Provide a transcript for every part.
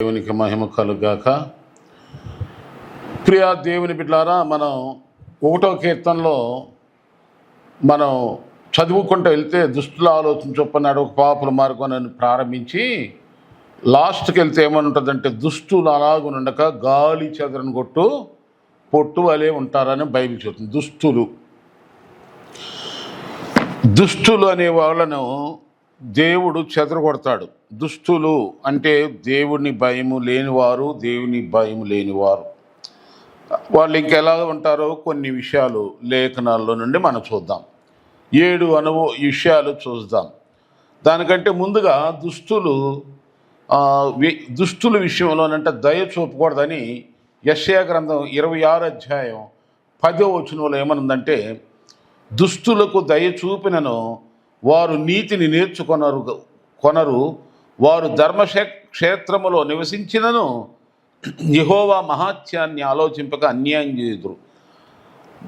దేవునికి మహిమ కలుగాక. ప్రియా దేవుని బిడ్డారా మనం ఒకటో కీర్తనలో మనం చదువుకుంటూ వెళ్తే దుష్టుల ఆలోచన చొప్పన్నాడు ఒక పాపుల మార్గం అని ప్రారంభించి లాస్ట్కి వెళ్తే ఏమని ఉంటుందంటే దుష్టులు అలాగునుండక గాలి చెదరని కొట్టు పొట్టు వలే ఉంటారని బైబిల్ చెప్తుంది దుష్టులు దుష్టులు అనే వాళ్ళను దేవుడు చెదరగొడతాడు. దుష్టులు అంటే దేవుని భయము లేనివారు దేవుని భయము లేనివారు. వాళ్ళు ఇంకెలా ఉంటారో కొన్ని విషయాలు లేఖనాల్లో నుండి మనం చూద్దాం. ఏడు అనుభవ విషయాలు చూద్దాం. దానికంటే ముందుగా దుస్తులు దుస్తుల వి- విషయంలోనంటే దయ చూపకూడదని యశయా గ్రంథం ఇరవై ఆరు అధ్యాయం పదో వచనంలో ఏమనుందంటే దుస్తులకు దయ చూపినను వారు నీతిని నేర్చుకొనరు కొనరు. వారు ధర్మక్షే క్షేత్రములో నివసించినను యహోవా మహాత్యాన్ని ఆలోచింపక అన్యాయం చేయుదురు.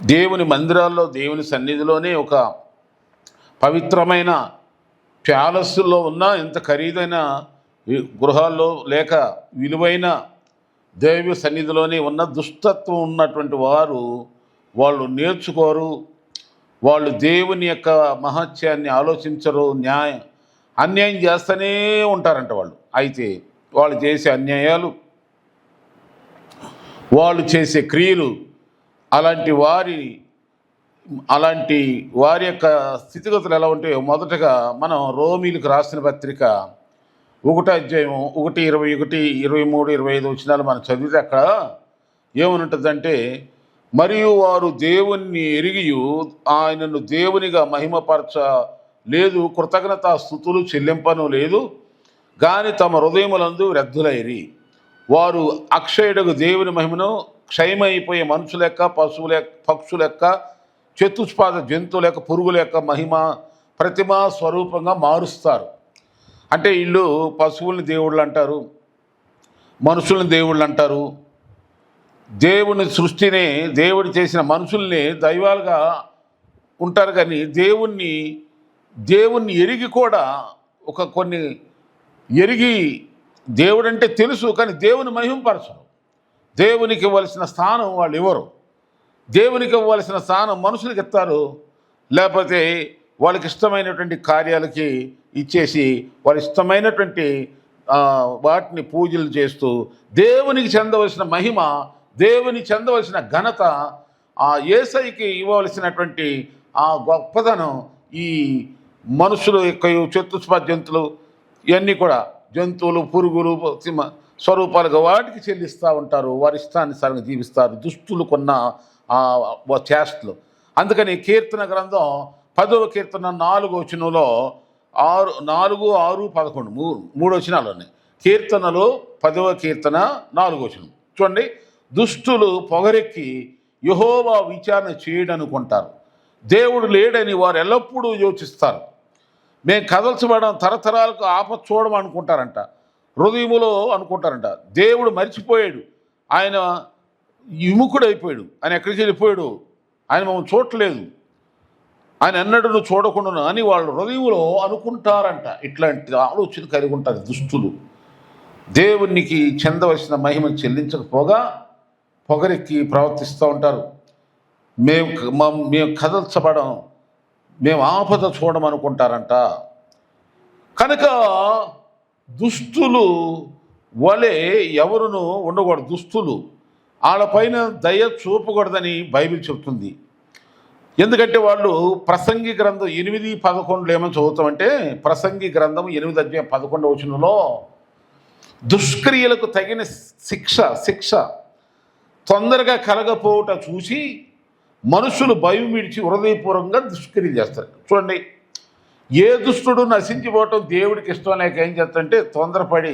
దేవుని మందిరాల్లో దేవుని సన్నిధిలోనే ఒక పవిత్రమైన ప్యాలెస్లో ఉన్న ఇంత ఖరీదైన గృహాల్లో లేక విలువైన దైవ సన్నిధిలోనే ఉన్న దుష్టత్వం ఉన్నటువంటి వారు వాళ్ళు నేర్చుకోరు వాళ్ళు దేవుని యొక్క మహత్యాన్ని ఆలోచించరు న్యాయ అన్యాయం చేస్తూనే ఉంటారంట వాళ్ళు. అయితే వాళ్ళు చేసే అన్యాయాలు వాళ్ళు చేసే క్రియలు అలాంటి వారి అలాంటి వారి యొక్క స్థితిగతులు ఎలా ఉంటాయో మొదటగా మనం రోమిలకు రాసిన పత్రిక ఒకటి అధ్యాయం ఒకటి ఇరవై ఒకటి ఇరవై మూడు ఇరవై ఐదు వచ్చినాలు మనం చదివితే అక్కడ ఏమనుంటుందంటే మరియు వారు దేవుణ్ణి ఎరిగియు ఆయనను దేవునిగా మహిమపరచ లేదు కృతజ్ఞత స్థుతులు చెల్లింపను లేదు కానీ తమ హృదయములందు వ్యర్థులైరి. వారు అక్షయుడకు దేవుని మహిమను క్షయమైపోయే మనుషులెక్క పశువుల యొక్క పక్షుల యొక్క చతుష్పాద జంతువుల యొక్క పురుగుల యొక్క మహిమ ప్రతిమా స్వరూపంగా మారుస్తారు. అంటే వీళ్ళు పశువుల్ని దేవుళ్ళు అంటారు మనుషుల్ని దేవుళ్ళు అంటారు దేవుని సృష్టిని దేవుడు చేసిన మనుషుల్ని దైవాలుగా ఉంటారు కానీ దేవుణ్ణి దేవుణ్ణి ఎరిగి కూడా ఒక కొన్ని ఎరిగి దేవుడంటే తెలుసు కానీ దేవుని మహింపరచరు. దేవునికి ఇవ్వాల్సిన స్థానం వాళ్ళు ఇవ్వరు దేవునికి ఇవ్వాల్సిన స్థానం మనుషులకు ఇస్తారు. లేకపోతే వాళ్ళకి ఇష్టమైనటువంటి కార్యాలకి ఇచ్చేసి వాళ్ళ ఇష్టమైనటువంటి వాటిని పూజలు చేస్తూ దేవునికి చెందవలసిన మహిమ దేవుని చెందవలసిన ఘనత ఆ ఏసైకి ఇవ్వవలసినటువంటి ఆ గొప్పదనం ఈ మనుషుల యొక్క చతుష్ప జంతువులు ఇవన్నీ కూడా జంతువులు పురుగులు స్వరూపాలుగా వాటికి చెల్లిస్తూ ఉంటారు. వారి ఇష్టానుసారంగా జీవిస్తారు. దుష్టులు కొన్న చేష్టలు. అందుకని కీర్తన గ్రంథం పదవ కీర్తన నాలుగు వచనంలో ఆరు నాలుగు ఆరు పదకొండు మూడు మూడు వచనాలు ఉన్నాయి. కీర్తనలు పదవ కీర్తన నాలుగు వచనం. చూడండి. దుష్టులు పొగరెక్కి యహోవా విచారణ చేయడనుకుంటారు. దేవుడు లేడని వారు ఎల్లప్పుడూ యోచిస్తారు. మేము కదల్చబడడం తరతరాలకు ఆపత్ చూడడం అనుకుంటారంట. హృదయములో అనుకుంటారంట. దేవుడు మర్చిపోయాడు. ఆయన విముఖుడైపోయాడు. ఆయన ఎక్కడికి వెళ్ళిపోయాడు? ఆయన మమ్మల్ని చూడలేదు ఆయన ఎన్నడూ నువ్వు చూడకుండా అని వాళ్ళు హృదయంలో అనుకుంటారంట. ఇట్లాంటి ఆలోచన కలిగి ఉంటారు దుష్టులు. దేవునికి చెందవలసిన మహిమను చెల్లించకపోగా పొగరెక్కి ప్రవర్తిస్తూ ఉంటారు. మేము మేము కదల్చబడం మేము ఆపద చూడమనుకుంటారంట కనుక దుస్తులు వలె ఎవరును ఉండకూడదు. దుస్తులు. వాళ్ళపైన దయ చూపకూడదని బైబిల్ చెప్తుంది. ఎందుకంటే వాళ్ళు ప్రసంగి గ్రంథం ఎనిమిది పదకొండులో ఏమని చదువుతామంటే ప్రసంగి గ్రంథం ఎనిమిది అధ్యాయం పదకొండు వచనంలో దుష్క్రియలకు తగిన శిక్ష శిక్ష తొందరగా కలగపోవుట చూసి మనుషులు భయం విడిచి హృదయపూర్వకంగా దుష్క్రియలు చేస్తారు. చూడండి ఏ దుష్టుడు నశించిపోవటం దేవుడికి ఇష్టం లేక ఏం చేస్తంటే తొందరపడి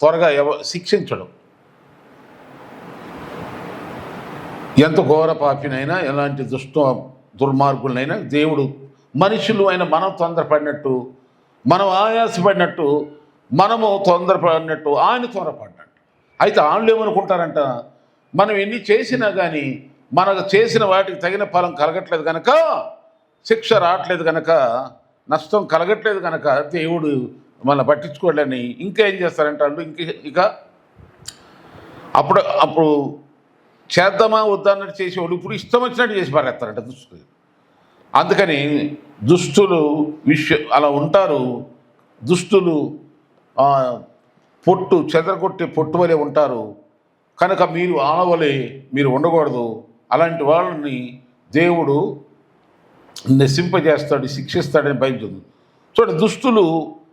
త్వరగా ఎవ శిక్షించడం. ఎంత ఘోర పాపినైనా ఎలాంటి దుష్ట దుర్మార్గులనైనా దేవుడు మనుషులు అయిన మనం తొందరపడినట్టు మనం ఆయాసపడినట్టు మనము తొందరపడినట్టు ఆయన తొందరపడినట్టు అయితే వాళ్ళు ఏమనుకుంటారంట మనం ఎన్ని చేసినా కానీ మనకు చేసిన వాటికి తగిన ఫలం కలగట్లేదు కనుక శిక్ష రావట్లేదు కనుక నష్టం కలగట్లేదు కనుక దేవుడు మన పట్టించుకోలేని ఇంకా ఏం చేస్తారంటే వాళ్ళు ఇంక ఇక అప్పుడు అప్పుడు చేద్దామా వద్దా అన్నట్టు చేసేవాళ్ళు ఇప్పుడు ఇష్టం వచ్చినట్టు చేసి పారేస్తారంట దుస్తులు. అందుకని దుస్తులు విష అలా ఉంటారు. దుస్తులు పొట్టు చెదరగొట్టే పొట్టు వలె ఉంటారు. కనుక మీరు ఆనవలే మీరు ఉండకూడదు. అలాంటి వాళ్ళని దేవుడు నశింపజేస్తాడు శిక్షిస్తాడని భయపడుతుంది చూడండి దుస్తులు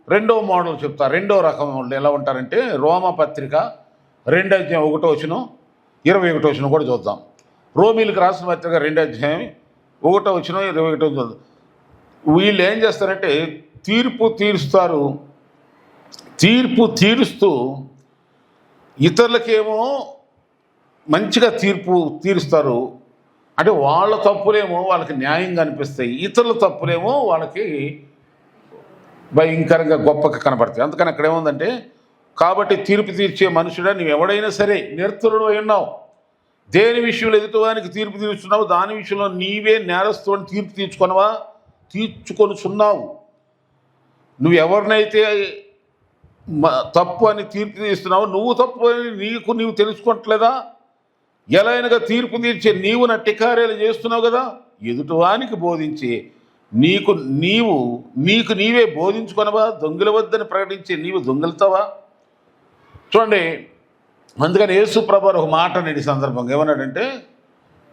రెండో మోడల్ చెప్తా రెండో రకం వాళ్ళు ఎలా ఉంటారంటే రోమ పత్రిక రెండో అధ్యాయం ఒకటో వచ్చిన ఇరవై ఒకటో వచ్చిన కూడా చూద్దాం. రోమిలకు రాసిన పత్రిక రెండో అధ్యాయం ఒకటో వచ్చిన ఇరవై ఒకటో చూద్దాం. వీళ్ళు ఏం చేస్తారంటే తీర్పు తీరుస్తారు. తీర్పు తీరుస్తూ ఇతరులకేమో మంచిగా తీర్పు తీరుస్తారు. అంటే వాళ్ళ తప్పులేమో వాళ్ళకి న్యాయంగా అనిపిస్తాయి. ఇతరుల తప్పులేమో వాళ్ళకి భయంకరంగా గొప్పగా కనపడతాయి. అందుకని అక్కడ ఏముందంటే కాబట్టి తీర్పు తీర్చే మనుషుడా నువ్వు ఎవడైనా సరే నిర్తుడు అయి ఉన్నావు. దేని విషయంలో ఎదుటివానికి తీర్పు తీర్చున్నావు దాని విషయంలో నీవే నేరస్తుని తీర్పు తీర్చుకొనవా? తీర్చుకొనుచున్నావు. నువ్వు ఎవరినైతే తప్పు అని తీర్పు తీస్తున్నావు నువ్వు తప్పు అని నీకు నీవు తెలుసుకోవట్లేదా? ఎలా అయినగా తీర్పు తీర్చే నీవు నట్టి చేస్తున్నావు కదా? ఎదుటివానికి బోధించే నీకు నీవు నీకు నీవే బోధించుకొనవా? దొంగల వద్దని ప్రకటించే నీవు దొంగలుతావా? చూడండి అందుకని యేసుప్రభు ఒక మాట నేటి సందర్భంగా ఏమన్నాడంటే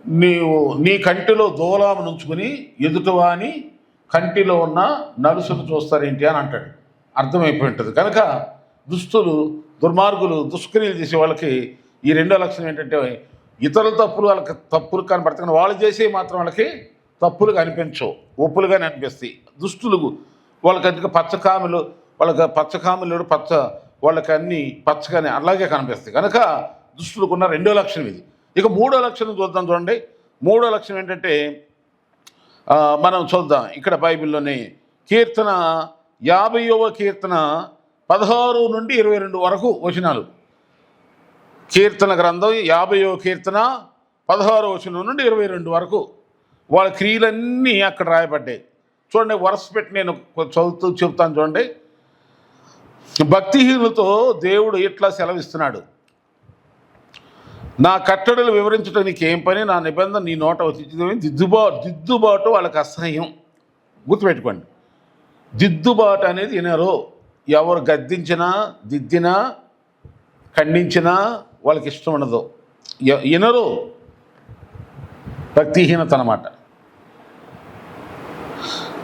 నీవు నీ కంటిలో దోలాము నుంచుకుని ఎదుటివాని కంటిలో ఉన్న నలుసును చూస్తారేంటి అని అంటాడు. అర్థమైపోయి ఉంటుంది కనుక దుస్తులు దుర్మార్గులు దుష్క్రియలు చేసే వాళ్ళకి ఈ రెండో లక్షణం ఏంటంటే ఇతరుల తప్పులు వాళ్ళకి తప్పులు కనపడతాయి కానీ వాళ్ళు చేసే మాత్రం వాళ్ళకి తప్పులు కనిపించవు ఒప్పులుగానే అనిపిస్తాయి. దుస్తులు వాళ్ళకి అందుకే పచ్చకాములు వాళ్ళకి పచ్చకాములు పచ్చ వాళ్ళకి అన్ని పచ్చగానే అలాగే కనిపిస్తాయి. కనుక దుస్తులకున్న రెండో లక్షణం ఇది. ఇక మూడో లక్షణం చూద్దాం చూడండి. మూడో లక్షణం ఏంటంటే మనం చూద్దాం. ఇక్కడ బైబిల్లోని కీర్తన యాభైవ కీర్తన పదహారు నుండి ఇరవై రెండు వరకు వచనాలు. కీర్తన గ్రంథం యాభైవ కీర్తన పదహారు వచనం నుండి ఇరవై రెండు వరకు. వాళ్ళ క్రియలన్నీ అక్కడ రాయబడ్డాయి. చూడండి వరుస పెట్టి నేను చదువుతూ చెప్తాను చూడండి. భక్తిహీనులతో దేవుడు ఇట్లా సెలవిస్తున్నాడు. నా కట్టడలు వివరించడం నీకేం పని? నా నిబంధన నీ నోట వచ్చింది దిద్దుబా దిద్దుబాటు వాళ్ళకి అసహ్యం. గుర్తుపెట్టుకోండి. దిద్దుబాటు అనేది వినరు. ఎవరు గద్దించినా దిద్దినా ఖండించినా వాళ్ళకి ఇష్టం ఉండదు. వినరు. భక్తిహీనత అనమాట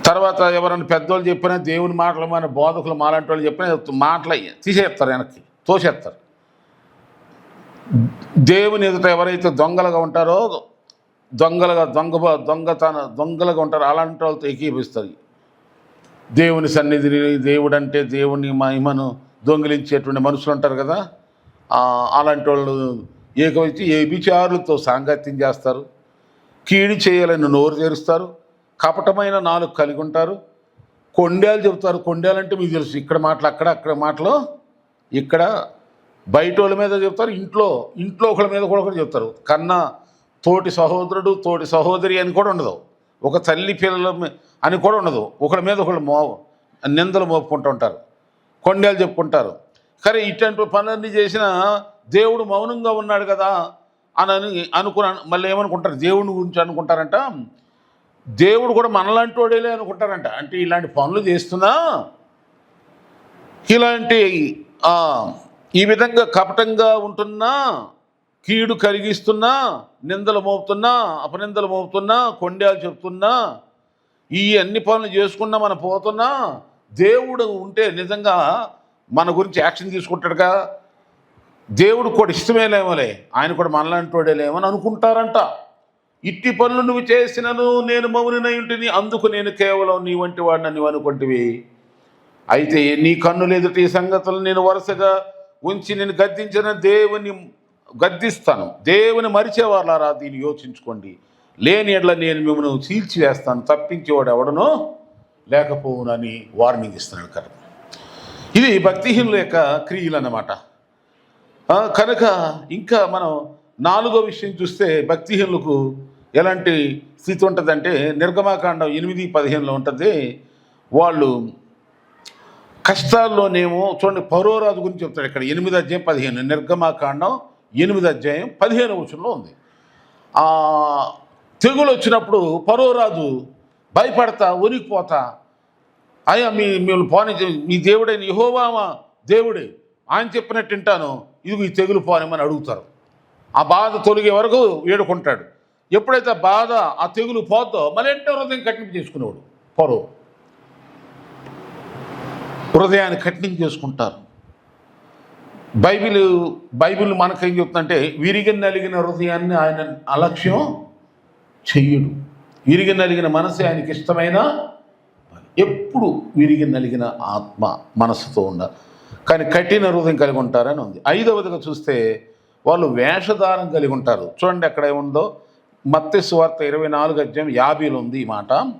తర్వాత ఎవరైనా పెద్దోళ్ళు చెప్పినా దేవుని మాటలు మన బోధకులు మాలాంటి వాళ్ళు చెప్పినా మాటలు తీసేస్తారు వెనక్కి తోసేస్తారు. దేవుని ఎదుట ఎవరైతే దొంగలుగా ఉంటారో దొంగలుగా దొంగ దొంగతన దొంగలుగా ఉంటారో అలాంటి వాళ్ళతో ఏకీపిస్తారు దేవుని సన్నిధిని దేవుడు అంటే దేవుని మహిమను దొంగిలించేటువంటి మనుషులు ఉంటారు కదా? అలాంటి వాళ్ళు ఏకవచ్చి ఏ విచారులతో సాంగత్యం చేస్తారు. కీడి చేయాలని నోరు తెరుస్తారు. కపటమైన నాలుగు కలిగి ఉంటారు. కొండేలు చెబుతారు. కొండేలంటే మీకు తెలుసు ఇక్కడ మాటలు అక్కడ అక్కడ మాటలు ఇక్కడ బయట వాళ్ళ మీద చెప్తారు ఇంట్లో ఇంట్లో ఒకళ్ళ మీద కూడా ఒకరు చెప్తారు కన్నా తోటి సహోదరుడు తోటి సహోదరి అని కూడా ఉండదు. ఒక తల్లి పిల్లల అని కూడా ఉండదు. ఒకళ్ళ మీద ఒకళ్ళు మో నిందలు మోపుకుంటూ ఉంటారు. కొండేలు చెప్పుకుంటారు. కానీ ఇట్లాంటి పనులన్నీ చేసిన దేవుడు మౌనంగా ఉన్నాడు కదా అని అనుకుని అనుకున్న మళ్ళీ ఏమనుకుంటారు? దేవుడి గురించి అనుకుంటారంట. దేవుడు కూడా మనలాంటి వాడేలే అనుకుంటారంట. అంటే ఇలాంటి పనులు చేస్తున్నా ఇలాంటి ఈ విధంగా కపటంగా ఉంటున్నా కీడు కలిగిస్తున్నా నిందలు మోపుతున్నా అపనిందలు మోపుతున్నా కొండేలు చెప్తున్నా ఈ అన్ని పనులు చేసుకున్నా మనం పోతున్నా దేవుడు ఉంటే నిజంగా మన గురించి యాక్షన్ తీసుకుంటాడుగా దేవుడు కూడా ఇష్టమే లేమోలే. ఆయన కూడా మనలాంటి వాడేలేమని అనుకుంటారంట. ఇట్టి పనులు నువ్వు చేసినను నేను మౌనినై ఉంటిని అందుకు నేను కేవలం నీ వంటి వాడిని నువ్వు అనుకుంటివి. అయితే నీ కన్నులు ఎదుటి ఈ సంగతులు నేను వరుసగా ఉంచి నేను గద్దించిన దేవుని గద్దిస్తాను. దేవుని మరిచేవాళ్ళారా దీన్ని యోచించుకోండి. లేని ఎడ్ల నేను మిమ్మల్ని చీల్చివేస్తాను తప్పించేవాడు ఎవడనో లేకపోవునని వార్నింగ్ ఇస్తున్నాడు కదా ఇది భక్తిహీనుల యొక్క క్రియలు అన్నమాట కనుక ఇంకా మనం నాలుగో విషయం చూస్తే భక్తిహీనులకు ఎలాంటి స్థితి ఉంటుందంటే నిర్గమాకాండం ఎనిమిది పదిహేనులో ఉంటుంది. వాళ్ళు కష్టాల్లోనేమో చూడండి పరోరాజు గురించి చెప్తాడు ఇక్కడ ఎనిమిది అధ్యాయం పదిహేను నిర్గమాకాండం ఎనిమిది అధ్యాయం పదిహేను వచనంలో ఉంది. తెగులు వచ్చినప్పుడు పరోరాజు భయపడతా ఉనికిపోతా అయ్యా మీ మిమ్మల్ని పోని మీ దేవుడైన యహోవామా దేవుడే ఆయన చెప్పినట్టు వింటాను ఇది మీ తెగులు పోనిమని అడుగుతారు. ఆ బాధ తొలగే వరకు వేడుకుంటాడు ఎప్పుడైతే ఆ బాధ ఆ తెగులు పోద్దో మళ్ళీ ఎంటే హృదయం కఠినం చేసుకునేవాడు పరో హృదయాన్ని కఠినం చేసుకుంటారు. బైబిల్ బైబిల్ మనకేం చెప్తుందంటే విరిగి నలిగిన హృదయాన్ని ఆయన అలక్ష్యం చెయ్యడు. విరిగి నలిగిన మనసు ఆయనకి ఇష్టమైన ఎప్పుడు విరిగి నలిగిన ఆత్మ మనసుతో ఉండ. కానీ కఠిన హృదయం కలిగి ఉంటారని ఉంది. ఐదవదిగా చూస్తే వాళ్ళు వేషధారం కలిగి ఉంటారు. చూడండి ఎక్కడ ఏముందో. మత్తి సువార్త ఇరవై నాలుగు అధ్యాయం యాభైలో ఉంది ఈ మాట.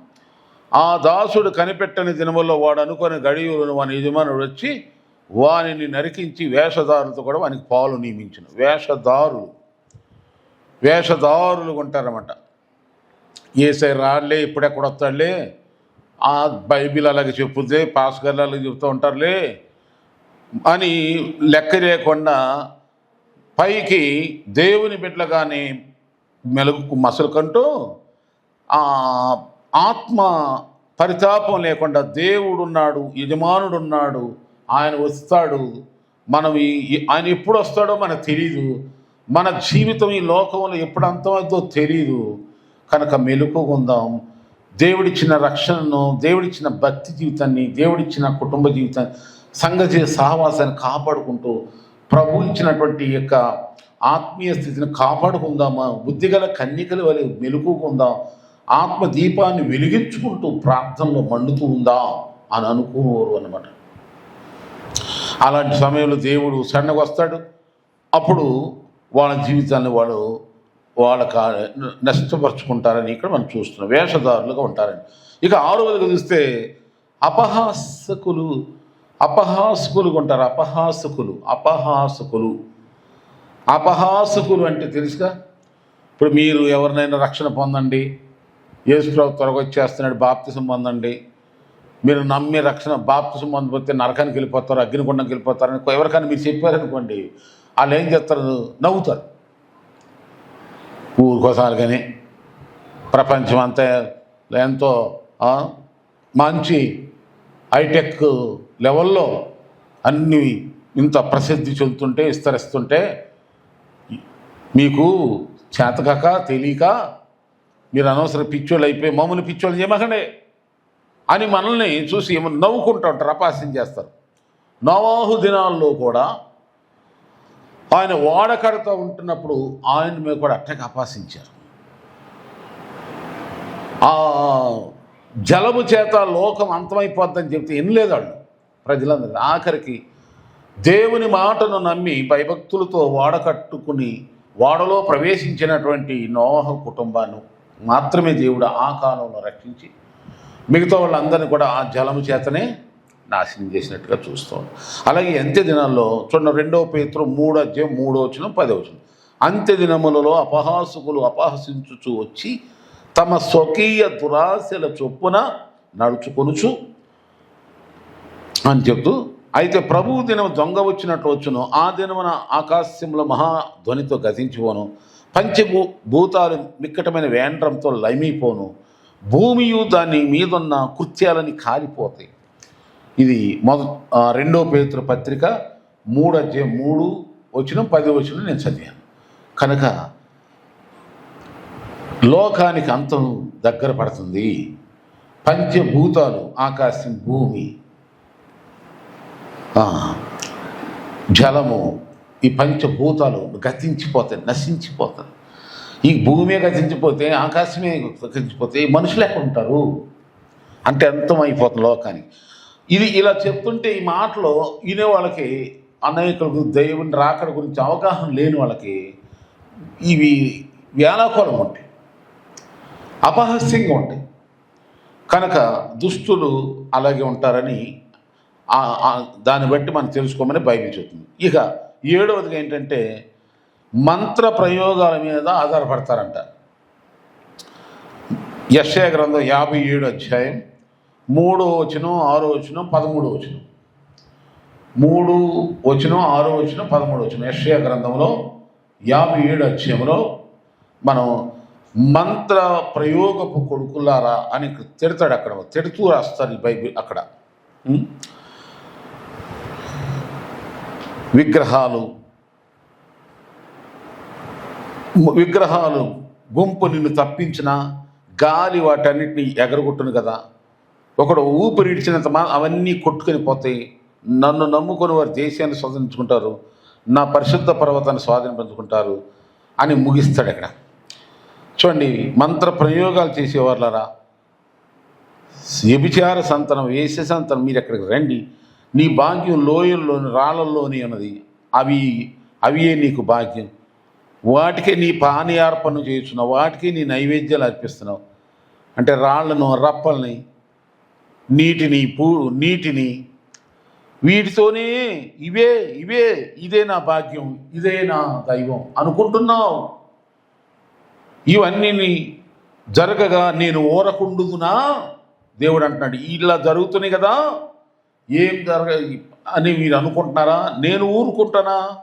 ఆ దాసుడు కనిపెట్టని దినముల్లో వాడు అనుకొని గడియులను వాని యజమానుడు వచ్చి వానిని నరికించి వేషధారులతో కూడా వానికి పాలు నియమించిన. వేషధారులు. వేషధారులు ఉంటారన్నమాట ఏసై రాళ్ళే ఇప్పుడెక్కడ వస్తాడులే. ఆ బైబిల్ అలాగే చెప్పుద్దే పాస్గర్లు అలాగే చెప్తూ ఉంటారులే అని లెక్క లేకుండా పైకి దేవుని బిడ్డలుగానే మెలుగు మసలుకంటూ ఆ ఆత్మ పరితాపం లేకుండా దేవుడున్నాడు యజమానుడున్నాడు ఆయన వస్తాడు. మనం ఆయన ఎప్పుడు వస్తాడో మనకు తెలియదు మన జీవితం ఈ లోకంలో ఎప్పుడు అంతమవుతుందో తెలీదు. కనుక మెలుకుకుందాం దేవుడిచ్చిన రక్షణను దేవుడిచ్చిన భక్తి జీవితాన్ని దేవుడిచ్చిన కుటుంబ జీవితాన్ని సంఘ సహవాసాన్ని కాపాడుకుంటూ ప్రభు ఇచ్చినటువంటి యొక్క ఆత్మీయ స్థితిని కాపాడుకుందామా? బుద్ధిగల కన్నికల వలె మెలుకుకుందాం ఆత్మ దీపాన్ని వెలిగించుకుంటూ ప్రార్థనలో మండుతూ ఉందా అని అనుకోరు అనమాట అలాంటి సమయంలో దేవుడు సన్నగా వస్తాడు. అప్పుడు వాళ్ళ జీవితాన్ని వాళ్ళు వాళ్ళకి నష్టపరుచుకుంటారని ఇక్కడ మనం చూస్తున్నాం. వేషధారులుగా ఉంటారని. ఇక ఆరవదిగా చూస్తే అపహాసకులు అపహాసకులు ఉంటారు. అపహాసకులు అపహాసకులు. అపహాసకులు అంటే తెలుసుగా? ఇప్పుడు మీరు ఎవరినైనా రక్షణ పొందండి. యేసుప్రభు త్వరగా వచ్చేస్తున్నాడు బాప్తిసం పొందండి. మీరు నమ్మి రక్షణ బాప్తిసం పొందకపోతే నరకానికి వెళ్ళిపోతారు అగ్నిగుండంకి వెళ్ళిపోతారని ఎవరికైనా మీరు చెప్పారనుకోండి వాళ్ళు ఏం చేస్తారు? నవ్వుతారు. ఊరికోసారి కానీ ప్రపంచం అంతా ఎంతో మంచి హైటెక్ లెవెల్లో అన్నీ ఇంత ప్రసిద్ధి చెందుతుంటే విస్తరిస్తుంటే మీకు చేతకాక తెలియక మీరు అనవసరం పిచ్చోళ్ళు అయిపోయి మమ్మల్ని పిచ్చోళ్ళు చేయమకండి. అని మనల్ని చూసి ఏమన్నా నవ్వుకుంటూ ఉంటారు అపాస్యం చేస్తారు. నవాహు దినాల్లో కూడా ఆయన వాడకడతో ఉంటున్నప్పుడు ఆయన మీద కూడా అట్టగా అపాసించారు ఆ జలము చేత లోకం అంతమైపోద్దని చెప్తే ఎనలేదు వాళ్ళు ప్రజలందరూ. ఆఖరికి దేవుని మాటను నమ్మి భయభక్తులతో వాడకట్టుకుని వాడలో ప్రవేశించినటువంటి నోహ కుటుంబాన్ని మాత్రమే దేవుడు ఆ కాలంలో రక్షించి మిగతా వాళ్ళందరినీ కూడా ఆ జలము చేతనే నాశనం చేసినట్టుగా చూస్తాం అలాగే అంత్య దినాల్లో చూడండి రెండవ పేతురు మూడో అధ్యాయం మూడో వచ్చిన పదో వచ్చిన అంత్య దినములలో అపహాసుకులు అపహసించుచు వచ్చి తమ స్వకీయ దురాశల చొప్పున నడుచుకొనుచు అని చెప్తూ అయితే ప్రభు దినం దొంగ వచ్చినట్లు వచ్చును. ఆ దినమున ఆకాశంలో మహాధ్వనితో గతించిపోను. పంచభూ భూతాలు మిక్కటమైన వేండ్రంతో లైమిపోను. భూమియు దాని మీదున్న కృత్యాలని కాలిపోతాయి. ఇది మొద రెండో పేతురు పత్రిక మూడు అధ్యాయం మూడు వచ్చిన పది వచ్చిన నేను చదివాను. కనుక లోకానికి అంతం దగ్గర పడుతుంది. పంచభూతాలు ఆకాశం భూమి. జలము ఈ పంచభూతాలు గతించిపోతాయి నశించిపోతాయి. ఈ భూమే గతించిపోతే ఆకాశమే గతించిపోతే మనుషులు ఎక్కడ ఉంటారు? అంటే అంతమైపోతుంది లోకానికి. ఇది ఇలా చెప్తుంటే ఈ మాటలో వినే వాళ్ళకి అనేకులకు దేవుని రాకడ గురించి అవగాహన లేని వాళ్ళకి ఇవి వేలాకోలం ఉంటాయి. అపహాస్యంగా ఉంటాయి. కనుక దుస్తులు అలాగే ఉంటారని దాన్ని బట్టి మనం తెలుసుకోమని బైబిల్ చెప్తుంది. ఇక ఏడవదిగా ఏంటంటే మంత్ర ప్రయోగాల మీద ఆధారపడతారంట. యశయ గ్రంథం యాభై ఏడు అధ్యాయం మూడో వచనం ఆరో వచనం పదమూడో వచనం. మూడు వచనం ఆరో వచనం పదమూడు వచనం. యశయ గ్రంథంలో యాభై ఏడు అధ్యాయంలో మనం మంత్ర ప్రయోగపు కొడుకులారా అని తిడతాడు అక్కడ. తిడుతూ రాస్తారు బైబిల్ అక్కడ. విగ్రహాలు విగ్రహాలు గుంపు నిన్ను తప్పించిన గాలి వాటన్నిటిని ఎగరగొట్టును కదా. ఒకడు ఊపిరిడిచినంత మా అవన్నీ కొట్టుకొని పోతాయి నన్ను నమ్ముకొని వారు దేశాన్ని స్వాధీనించుకుంటారు నా పరిశుద్ధ పర్వతాన్ని స్వాధీనపంచుకుంటారు అని ముగిస్తాడు అక్కడ. చూడండి మంత్ర ప్రయోగాలు చేసేవారులరా. వ్యభిచార సంతనం వేసే సంతనం మీరు ఎక్కడికి రండి. నీ భాగ్యం లోయల్లోని రాళ్ళల్లోని ఉన్నది. అవి అవియే నీకు భాగ్యం. వాటికి నీ పానీయార్పణ చేస్తున్నావు వాటికి నీ నైవేద్యాలు అర్పిస్తున్నావు. అంటే రాళ్ళను రప్పల్ని నీటిని పూ నీటిని వీటితోనే ఇవే ఇవే ఇదే నా భాగ్యం ఇదే నా దైవం అనుకుంటున్నావు. ఇవన్నీ జరగగా నేను ఓరకుండుదునా? దేవుడు అంటున్నాడు ఇలా జరుగుతున్నాయి కదా. ఏం జరగ అని మీరు అనుకుంటున్నారా? నేను ఊరుకుంటానా?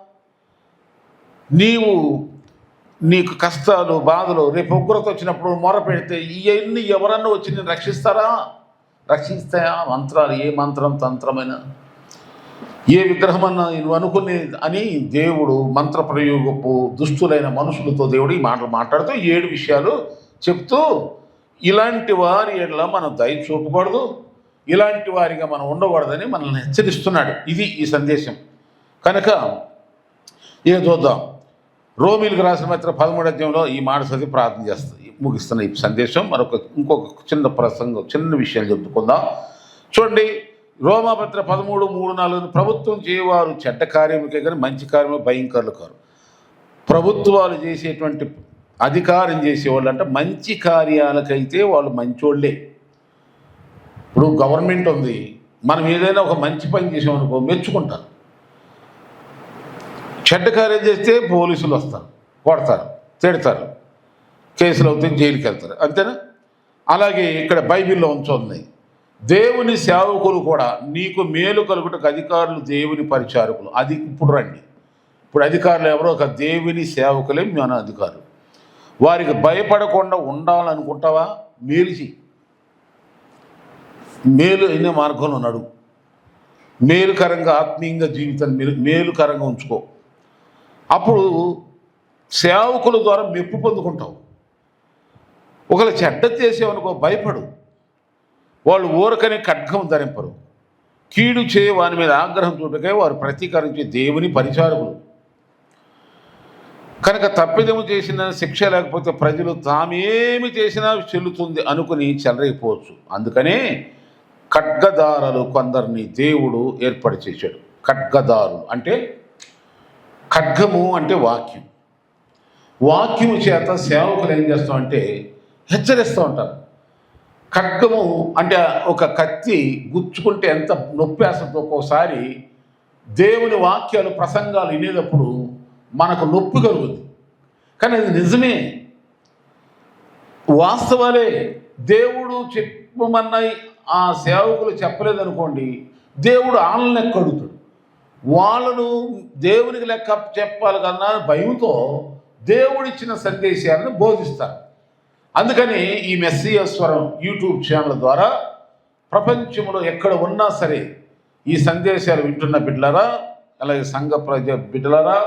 నీవు నీకు కష్టాలు బాధలు రేపు ఉగ్రత వచ్చినప్పుడు మొర పెడితే ఇవన్నీ ఎవరన్నా వచ్చి నేను రక్షిస్తారా? రక్షిస్తాయా? మంత్రాలు ఏ మంత్రం తంత్రమైన? ఏ విగ్రహమన్నా నువ్వు అనుకునే అని దేవుడు మంత్ర ప్రయోగపు దుష్టులైన మనుషులతో దేవుడు ఈ మాటలు మాట్లాడుతూ ఏడు విషయాలు చెప్తూ ఇలాంటి వారి ఎడల మనం దయ చూపకూడదు. ఇలాంటి వారిగా మనం ఉండకూడదని మనల్ని హెచ్చరిస్తున్నాడు. ఇది ఈ సందేశం. కనుక ఏ చూద్దాం? రోమిలకు రాసిన మాత్రం పదమూడు అధ్యాయంలో ఈ మాట చదివి ప్రార్థన చేస్తుంది ముగిస్తున్న ఈ సందేశం. మరొక ఇంకొక చిన్న ప్రసంగం చిన్న విషయాలు చెప్పుకుందాం. చూడండి రోమాపత్ర పదమూడు మూడు నాలుగు ప్రభుత్వం చేయవారు చెడ్డ కార్యముకే కానీ మంచి కార్యము భయంకరులు కారు. ప్రభుత్వాలు చేసేటువంటి అధికారం చేసేవాళ్ళు అంటే మంచి కార్యాలకైతే వాళ్ళు మంచోళ్ళే. ఇప్పుడు గవర్నమెంట్ ఉంది. మనం ఏదైనా ఒక మంచి పని చేసామనుకో మెచ్చుకుంటారు. చెడ్డ కార్యం చేస్తే పోలీసులు వస్తారు కొడతారు తిడతారు కేసులు అవుతాయి జైలుకి వెళ్తారు. అంతేనా? అలాగే ఇక్కడ బైబిల్లో ఉంచుంది. దేవుని సేవకులు కూడా నీకు మేలు కలుగుటకు అధికారులు దేవుని పరిచారకులు. అది ఇప్పుడు రండి. ఇప్పుడు అధికారులు ఎవరో ఒక దేవుని సేవకులే మన అధికారులు వారికి భయపడకుండా ఉండాలనుకుంటావా? మేలు మేలు అయిన మార్గంలో నడు. మేలుకరంగా ఆత్మీయంగా జీవితాన్ని మేలు మేలుకరంగా ఉంచుకో. అప్పుడు సేవకుల ద్వారా మెప్పు పొందుకుంటావు. ఒకవేళ చెడ్డ చేసేవనుకో భయపడు. వాళ్ళు ఊరకనే ఖడ్గం ధరింపరు. కీడు చేయ వాని మీద ఆగ్రహం చూడకే వారు ప్రతీకరించే దేవుని పరిచారకులు. కనుక తప్పిదము చేసిన శిక్ష లేకపోతే ప్రజలు తామేమి చేసినా చెల్లుతుంది అనుకుని చెలరైపోవచ్చు అందుకనే ఖడ్గదారులు కొందరిని దేవుడు ఏర్పాటు చేశాడు. ఖడ్గదారులు అంటే ఖడ్గము అంటే వాక్యం. వాక్యము చేత సేవకులు ఏం చేస్తామంటే హెచ్చరిస్తూ ఉంటారు. ఖడ్గము అంటే ఒక కత్తి గుచ్చుకుంటే ఎంత నొప్పేస్తుందో ఒక్కోసారి దేవుని వాక్యాలు ప్రసంగాలు వినేటప్పుడు మనకు నొప్పి కలుగుతుంది కానీ అది నిజమే. వాస్తవాలే దేవుడు చెప్పమన్నాయి ఆ సేవకులు చెప్పలేదనుకోండి దేవుడు ఆళ్ళని లెక్క వాళ్ళను దేవునికి లెక్క చెప్పాలి కన్నా భయంతో దేవుడిచ్చిన సందేశాలను బోధిస్తారు. అందుకని ఈ మెస్సీయస్వరం యూట్యూబ్ ఛానల్ ద్వారా ప్రపంచంలో ఎక్కడ ఉన్నా సరే ఈ సందేశాలు వింటున్న బిడ్డలరా అలాగే సంఘ ప్రజ బిడ్డలరా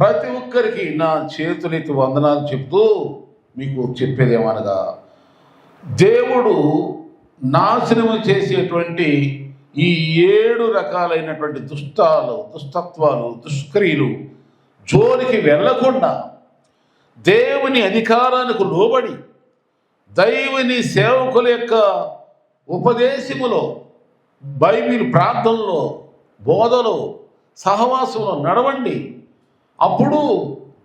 ప్రతి ఒక్కరికి నా చేతులెత్తి వందనాలు చెప్తూ మీకు చెప్పేది ఏమనగా దేవుడు నాశనము చేసేటువంటి ఈ ఏడు రకాలైనటువంటి దుష్టాలు దుష్టత్వాలు దుష్క్రియలు జోలికి వెళ్ళకుండా దేవుని అధికారానికి లోబడి దైవుని సేవకుల యొక్క ఉపదేశములో బైబిల్ ప్రార్థనలో బోధలో సహవాసంలో నడవండి. అప్పుడు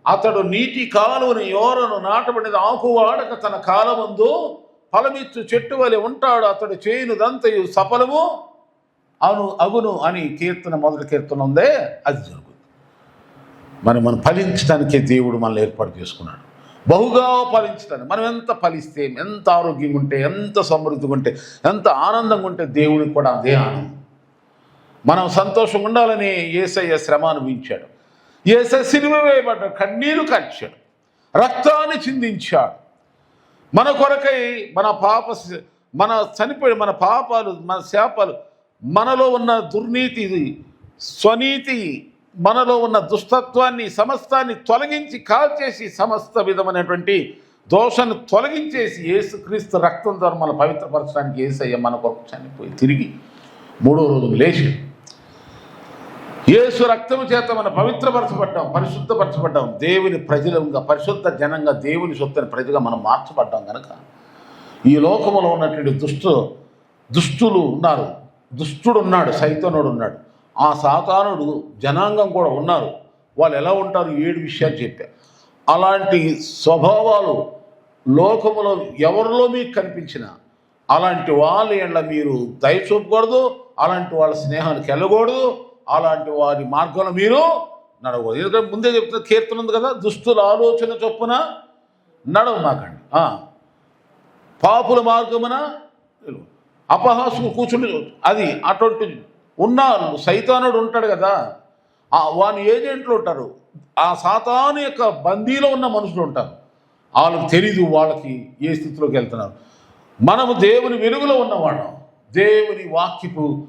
అతడు నీటి కాలువని యోరను నాటబడిన ఆకువాడక తన కాలమందు ఫలమిచ్చు చెట్టు వలె ఉంటాడు. అతడు చేయునుదంతయు సఫలము అను అగును అని కీర్తన మొదటి కీర్తన ఉందే అది జరుగుతుంది. మరి మనం ఫలించడానికి దేవుడు మనల్ని ఏర్పాటు చేసుకున్నాడు. బహుగా ఫలించడానికి మనం ఎంత ఫలిస్తే ఎంత ఆరోగ్యంగా ఉంటే ఎంత సమృద్ధిగా ఉంటే ఎంత ఆనందంగా ఉంటే దేవుడికి కూడా అదే ఆనందం. మనం సంతోషంగా ఉండాలని ఏసయ్య శ్రమ అనుభవించాడు. ఏసై సినిమ వేయబడ్డాడు కన్నీరు కరిచాడు రక్తాన్ని చిందించాడు. మన కొరకై మన పాప మన చనిపోయి మన పాపాలు మన శాపాలు మనలో ఉన్న దుర్నీతి స్వనీతి మనలో ఉన్న దుష్టత్వాన్ని సమస్తాన్ని తొలగించి కాల్చేసి సమస్త విధమైనటువంటి దోషాన్ని తొలగించేసి యేసుక్రీస్తు రక్తం ద్వారా మన పవిత్రపరచడానికి ఏసయ్య మన కొరకు చనిపోయి తిరిగి మూడో రోజు లేచి యేసు రక్తము చేత మన పవిత్రపరచబడ్డాం పరిశుద్ధపరచబడ్డాం దేవుని ప్రజలంగా పరిశుద్ధ జనంగా దేవుని సొత్తని ప్రజగా మనం మార్చబడ్డాం కనుక ఈ లోకంలో ఉన్నటువంటి దుష్టు దుష్టులు ఉన్నారు. దుష్టుడు ఉన్నాడు సైతనుడు ఉన్నాడు ఆ సాతానుడు జనాంగం కూడా ఉన్నారు. వాళ్ళు ఎలా ఉంటారు? ఏడు విషయాలు చెప్పా. అలాంటి స్వభావాలు లోకములో ఎవరిలో మీకు కనిపించిన అలాంటి వాళ్ళ ఎండ్ల మీరు దయ చూపకూడదు అలాంటి వాళ్ళ స్నేహానికి వెళ్ళకూడదు అలాంటి వారి మార్గంలో మీరు నడవకూడదు. ఎందుకంటే ముందే చెప్తున్న కీర్తన ఉంది కదా దుస్తుల ఆలోచన చొప్పున నడవ మాకండి పాపుల మార్గమున అపహాసుకు కూర్చుని అది అటువంటి ఉన్నారు సైతానుడు ఉంటాడు కదా. వాని ఏజెంట్లు ఉంటారు. ఆ సాతాను యొక్క బందీలో ఉన్న మనుషులు ఉంటారు. వాళ్ళకి తెలీదు వాళ్ళకి ఏ స్థితిలోకి వెళ్తున్నారు. మనము దేవుని వెలుగులో ఉన్నవాళ్ళం. దేవుని వాక్యపు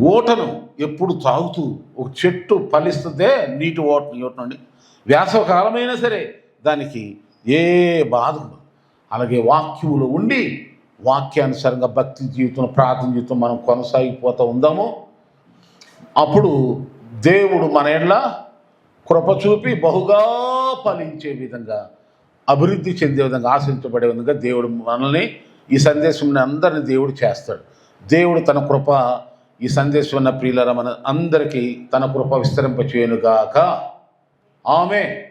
ఓటను ఎప్పుడు తాగుతూ ఒక చెట్టు ఫలిస్తుందే నీటి ఓటను ఓటనండి వేసవకాలమైనా సరే దానికి ఏ బాధ అలాగే వాక్యములో ఉండి వాక్యానుసారంగా భక్తి జీవితం ప్రార్థన జీవితం మనం కొనసాగిపోతూ ఉందాము. అప్పుడు దేవుడు మన ఎడ్ల కృప చూపి బహుగా ఫలించే విధంగా అభివృద్ధి చెందే విధంగా ఆశించబడే విధంగా దేవుడు మనల్ని ఈ సందేశం అందరిని దేవుడు చేస్తాడు. దేవుడు తన కృప ఈ సందేశం ఉన్న ప్రియులర మన అందరికీ తన కృప విస్తరింపచేయనుగాక. ఆమె